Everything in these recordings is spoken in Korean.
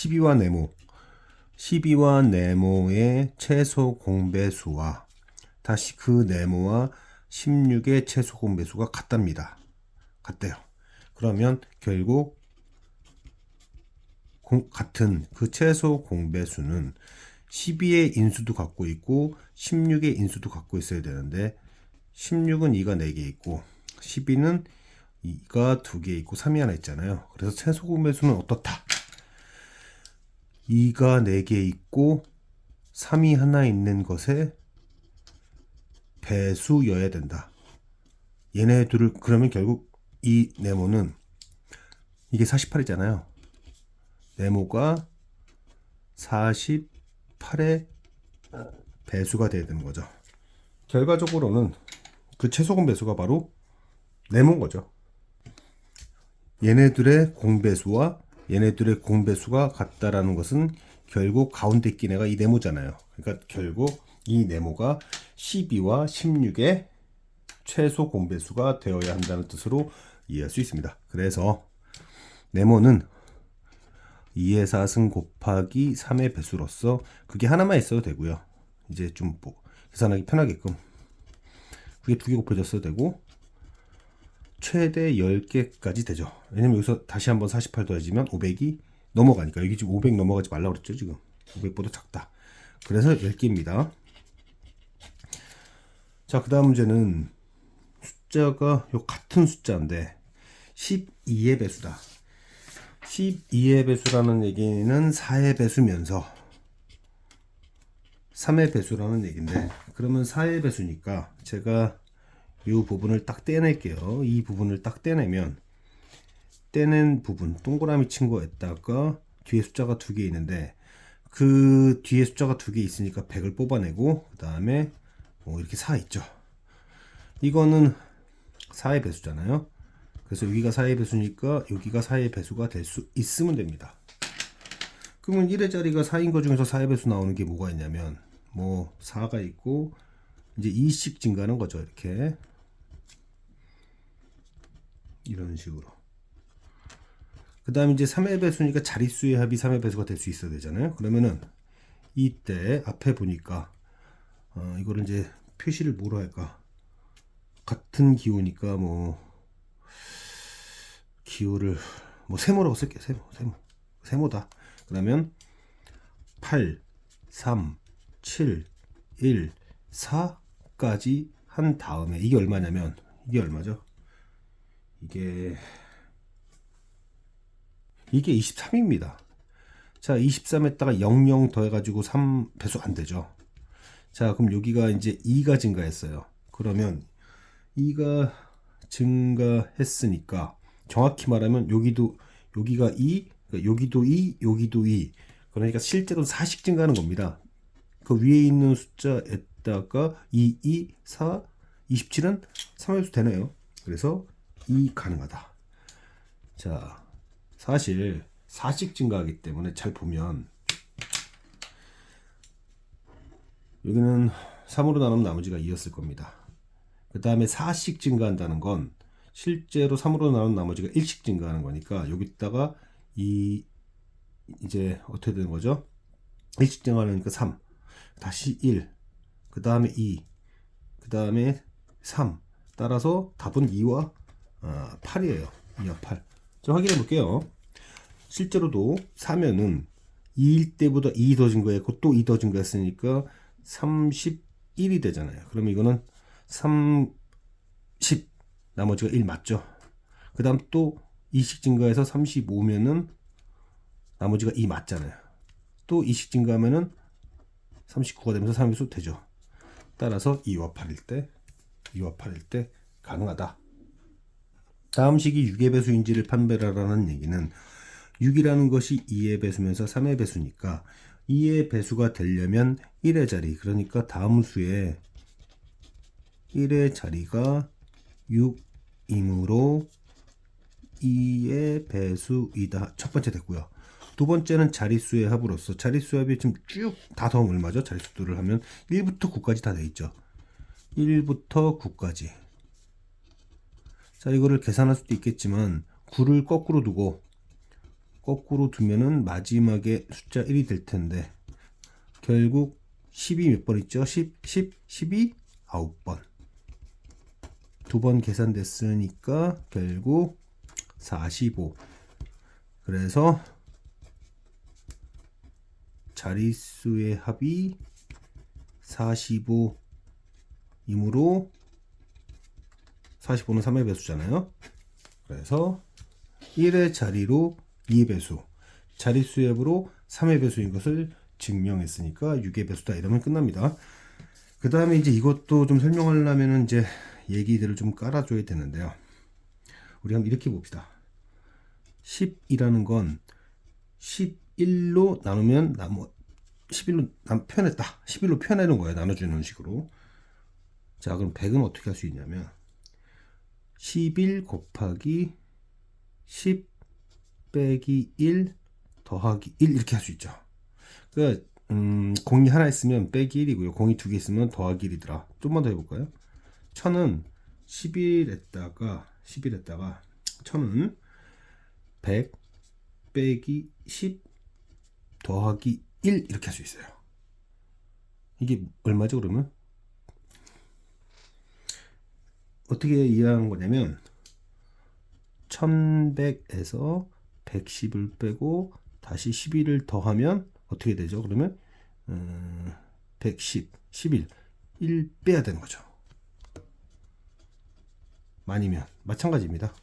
12와 네모 12와 네모의 최소 공배수와 다시 그 네모와 16의 최소 공배수가 같답니다. 같대요. 그러면 결국 공- 같은 그 최소 공배수는 12의 인수도 갖고 있고 16의 인수도 갖고 있어야 되는데 16은 2가 4개 있고 12는 2가 2개 있고 3이 하나 있잖아요. 그래서 최소 공배수는 어떻다? 2가 4개 있고 3이 하나 있는 것의 배수여야 된다. 얘네 둘을 그러면 결국 이 네모는 이게 48이잖아요. 네모가 48의 배수가 돼야 되는 거죠. 결과적으로는 그 최소 공 배수가 바로 네모인 거죠. 얘네들의 공배수와 얘네들의 공배수가 같다라는 것은 결국 가운데 낀 애가 이 네모잖아요. 그러니까 결국 이 네모가 12와 16의 최소 공배수가 되어야 한다는 뜻으로 이해할 수 있습니다. 그래서 네모는 2의 4승 곱하기 3의 배수로서 그게 하나만 있어도 되고요. 이제 좀 뭐 계산하기 편하게끔 그게 두 개 곱해졌어도 되고 최대 10개까지 되죠. 왜냐면 여기서 다시 한번 48 더해지면 500이 넘어가니까 여기 지금 500 넘어가지 말라고 그랬죠, 지금. 500보다 작다. 그래서 10개입니다. 자, 그 다음 문제는 숫자가 요 같은 숫자인데 12의 배수다. 12의 배수라는 얘기는 4의 배수면서 3의 배수라는 얘기인데 그러면 4의 배수니까 제가 이 부분을 딱 떼낼게요. 이 부분을 딱 떼내면 떼낸 부분 동그라미 친 거에다가 뒤에 숫자가 두 개 있는데 그 뒤에 숫자가 두 개 있으니까 100을 뽑아내고 그 다음에 뭐 이렇게 4 있죠. 이거는 4의 배수잖아요. 그래서 여기가 4의 배수니까 여기가 4의 배수가 될 수 있으면 됩니다. 그러면 1의 자리가 4인 거 중에서 4의 배수 나오는 게 뭐가 있냐면 뭐 4가 있고 이제 2씩 증가하는 거죠. 이렇게 이런 식으로. 그 다음에 이제 3의 배수니까 자릿수의 합이 3의 배수가 될 수 있어야 되잖아요. 그러면은 이때 앞에 보니까 어, 이거를 이제 표시를 뭐로 할까? 같은 기호니까 뭐 기호를 뭐 세모라고 쓸게요. 세모, 세모, 세모다. 그러면 8, 3, 7, 1, 4까지 한 다음에 이게 얼마냐면 이게 얼마죠? 이게 이게 23입니다. 자, 23에다가 00 더해가지고 3 배수 안 되죠. 자, 그럼 여기가 이제 2가 증가했어요. 그러면 2가 증가했으니까 정확히 말하면 여기도 여기가 2, 그러니까 여기도 2, 여기도 2. 그러니까 실제로 4씩 증가하는 겁니다. 그 위에 있는 숫자에다가 2, 2, 4, 27은 3회수 되네요. 그래서 2 가능하다. 자, 사실 4씩 증가하기 때문에 잘 보면 여기는 3으로 나누면 나머지가 2였을 겁니다. 그 다음에 4씩 증가한다는 건 실제로 3으로 나눈 나머지가 1씩 증가하는 거니까 여기다가 이 이제 어떻게 되는 거죠? 1씩 증가하니까 3 다시 1 그 다음에 2 그 다음에 3 따라서 답은 2와 아, 8이에요. 2와 8 자, 확인해 볼게요. 실제로도 사면은 2일 때보다 2더 증가했고 또 2더 증가했으니까 31이 되잖아요. 그러면 이거는 30 나머지가 1 맞죠? 그 다음 또 2씩 증가해서 35면은 나머지가 2 맞잖아요. 또 2씩 증가하면은 39가 되면서 3위수 되죠. 따라서 2와 8일 때 2와 8일 때 가능하다 다음 식이 6의 배수인지를 판별하라는 얘기는 6이라는 것이 2의 배수면서 3의 배수니까 2의 배수가 되려면 1의 자리 그러니까 다음 수에 1의 자리가 6이므로 2의 배수이다. 첫 번째 됐고요. 두 번째는 자릿수의 합으로서 자릿수의 합이 지금 쭉 다 더하면 얼마죠? 자릿수들을 하면 1부터 9까지 다 돼 있죠. 1부터 9까지. 자, 이거를 계산할 수도 있겠지만 9를 거꾸로 두고 거꾸로 두면은 마지막에 숫자 1이 될 텐데 결국 10이 몇 번 있죠? 10, 10, 12, 9번. 두 번 계산됐으니까 결국 45. 그래서 자릿수의 합이 45이므로 45는 3의 배수잖아요. 그래서 1의 자리로 2의 배수, 자릿수의 합으로 3의 배수인 것을 증명했으니까 6의 배수다 이러면 끝납니다. 그 다음에 이제 이것도 좀 설명하려면 이제 얘기들을 좀 깔아줘야 되는데요. 우리 한번 이렇게 봅시다. 10이라는 건 11로 나누면 나무 11로 남, 표현했다. 11로 표현하는 거예요. 나눠주는 식으로. 자, 그럼 100은 어떻게 할 수 있냐면 11 곱하기 10 빼기 1 더하기 1 이렇게 할 수 있죠. 그러니까 음, 공이 하나 있으면 빼기 1이고요. 공이 두 개 있으면 더하기 1이더라. 좀만 더 해볼까요? 1000은 11에다가 11에다가 1000은 100 빼기 10 더하기 1 이렇게 할 수 있어요. 이게 얼마죠 그러면? 어떻게 이해하는 거냐면 1100에서 110을 빼고 다시 11을 더하면 어떻게 되죠? 그러면 음, 110, 11, 1 빼야 되는 거죠. 많이면 마찬가지입니다.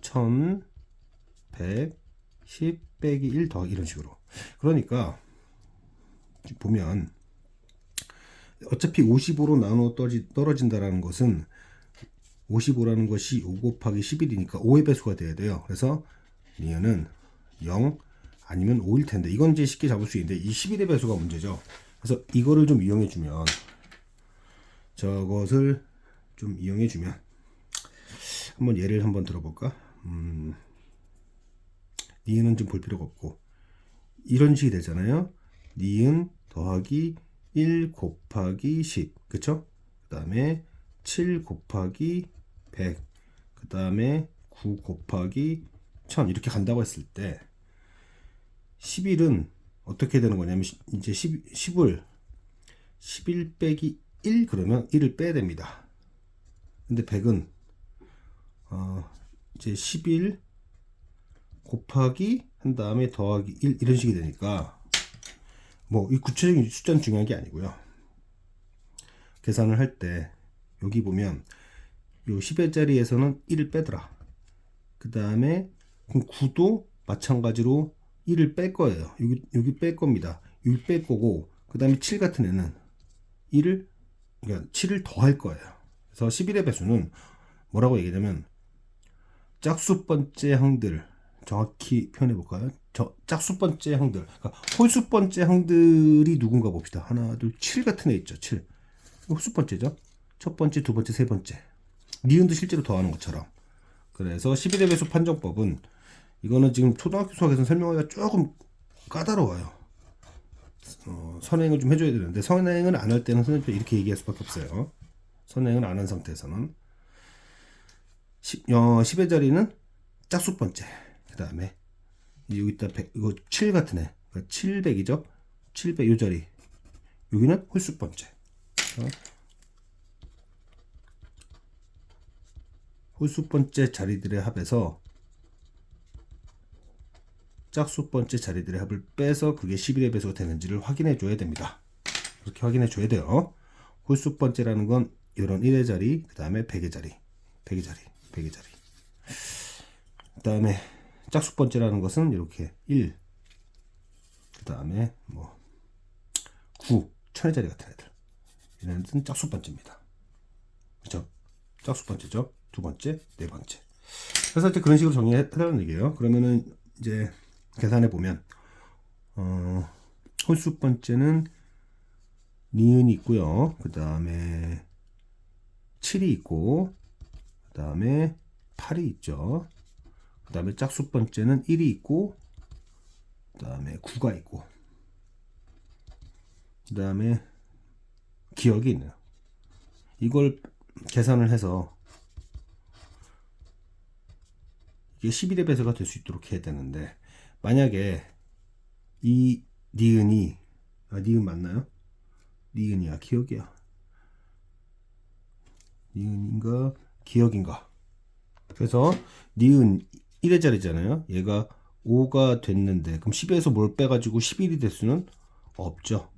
1110 빼기 1 더 이런 식으로. 그러니까 보면 어차피 55로 나눠 떨어진다라는 것은 55라는 것이 5 곱하기 11이니까 5의 배수가 돼야 돼요. 그래서 니은은 0 아니면 5일 텐데 이건 이제 쉽게 잡을 수 있는데 이 11의 배수가 문제죠. 그래서 이거를 좀 이용해 주면 저것을 좀 이용해 주면 한번 예를 한번 들어볼까? 음, 니은은 좀 볼 필요가 없고 이런 식이 되잖아요. 니은 더하기 1 곱하기 10 그쵸? 그 다음에 7 곱하기 100 그 다음에 9 곱하기 1000 이렇게 간다고 했을 때 11은 어떻게 되는 거냐면 이제 10, 10을 11 빼기 1 그러면 1을 빼야 됩니다. 근데 100은 어 이제 11 곱하기 한 다음에 더하기 1 이런 식이 되니까 뭐 이 구체적인 숫자는 중요한 게 아니고요. 계산을 할 때 여기 보면 요 10의 자리에서는 1을 빼더라. 그 다음에 9도 마찬가지로 1을 뺄 거예요. 여기, 여기 뺄 겁니다. 여기 뺄 거고, 그 다음에 7 같은 애는 1을, 그러니까 7을 더할 거예요. 그래서 11의 배수는 뭐라고 얘기하냐면, 짝수 번째 항들, 정확히 표현해 볼까요? 저 짝수 번째 항들, 그러니까 홀수 번째 항들이 누군가 봅시다. 하나, 둘, 7 같은 애 있죠. 7. 이거 홀수 번째죠. 첫 번째, 두 번째, 세 번째. 니은도 실제로 더하는 것처럼. 그래서 11의 배수 판정법은 이거는 지금 초등학교 수학에서 설명하기가 조금 까다로워요. 어, 선행을 좀 해줘야 되는데 선행을 안 할 때는 선생님 이렇게 얘기할 수밖에 없어요. 선행을 안 한 상태에서는 10, 어, 10의 자리는 짝수 번째 그 다음에 여기다 100, 이거 7 같은 애 그러니까 700이죠 700이 자리 여기는 홀수 번째 어? 홀수 번째 자리들의 합에서 짝수 번째 자리들의 합을 빼서 그게 11의 배수가 되는지를 확인해 줘야 됩니다. 그렇게 확인해 줘야 돼요. 홀수 번째라는 건 이런 1의 자리, 그 다음에 100의 자리, 100의 자리, 100의 자리. 그 다음에 짝수 번째라는 것은 이렇게 1, 그 다음에 뭐 9, 천의 자리 같은 애들. 이런 짝수 번째입니다. 그죠? 짝수 번째죠. 두 번째, 네 번째. 그래서 이제 그런 식으로 정리해달라는 얘기예요. 그러면은 이제 계산해 보면 어, 홀수 번째는 니은이 있고요. 그 다음에 7이 있고 그 다음에 8이 있죠. 그 다음에 짝수 번째는 1이 있고 그 다음에 9가 있고 그 다음에 기억이 있네요. 이걸 계산을 해서 이게 11의 배수가 될 수 있도록 해야 되는데 만약에 이 니은이 아 니은 맞나요? 니은이야 기억이야 니은인가 기억인가 그래서 니은 1의 자리잖아요. 얘가 5가 됐는데 그럼 10에서 뭘 빼가지고 11이 될 수는 없죠.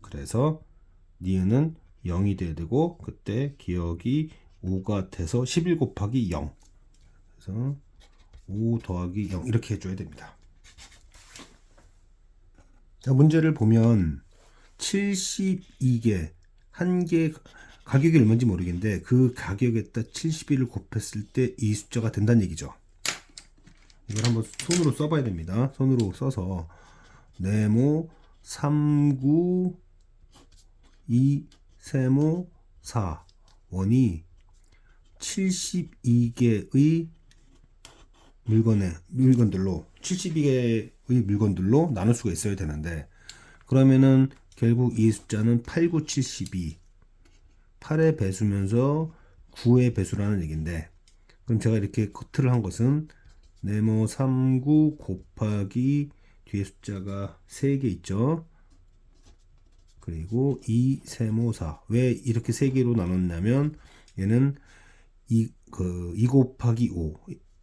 그래서 니은은 0이 돼야 되고 그때 기억이 5가 돼서 11 곱하기 0 그래서 5 더하기 0 이렇게 해줘야 됩니다. 자 문제를 보면 72개 한 개 가격이 얼마인지 모르겠는데 그 가격에다 71을 곱했을 때 이 숫자가 된다는 얘기죠 이걸 한번 손으로 써봐야 됩니다. 손으로 써서 네모 39 2 세모 4 원이 72개의 물건에 물건들로 72개의 물건들로 나눌 수가 있어야 되는데 그러면은 결국 이 숫자는 8, 9, 72 8의 배수면서 9의 배수라는 얘기인데 그럼 제가 이렇게 커트를 한 것은 네모 39 곱하기 뒤에 숫자가 3개 있죠 그리고 2 세모 4. 왜 이렇게 세 개로 나눴냐면 얘는 이, 그, 2 곱하기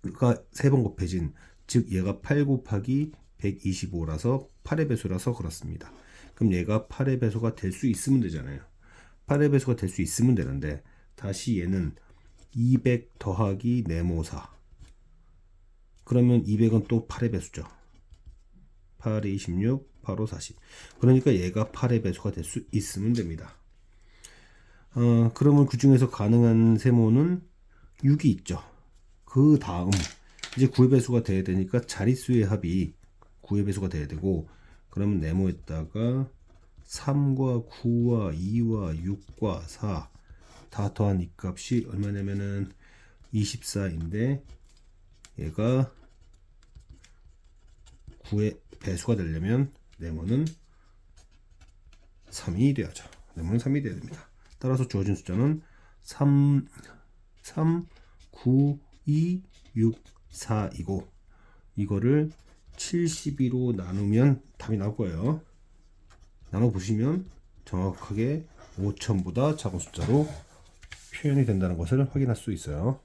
5가 세번 곱해진 즉 얘가 8 곱하기 125라서 8의 배수라서 그렇습니다. 그럼 얘가 8의 배수가 될 수 있으면 되잖아요. 8의 배수가 될 수 있으면 되는데 다시 얘는 200 더하기 네모 4. 그러면 200은 또 8의 배수죠. 8에 26, 8호 40. 그러니까 얘가 8의 배수가 될 수 있으면 됩니다. 어, 그러면 그 중에서 가능한 세모는 6이 있죠. 그 다음 이제 9의 배수가 돼야 되니까 자릿수의 합이 9의 배수가 돼야 되고 그러면 네모에다가 3과 9와 2와 6과 4다 더한 이 값이 얼마냐면은 24인데 얘가 9의 배수가 되려면 네모는 3이 돼야죠. 네모는 3이 돼야 됩니다. 따라서 주어진 숫자는 3, 3, 9, 2, 6, 4이고 이거를 72로 나누면 답이 나올 거예요. 나눠 보시면 정확하게 5천보다 작은 숫자로 표현이 된다는 것을 확인할 수 있어요.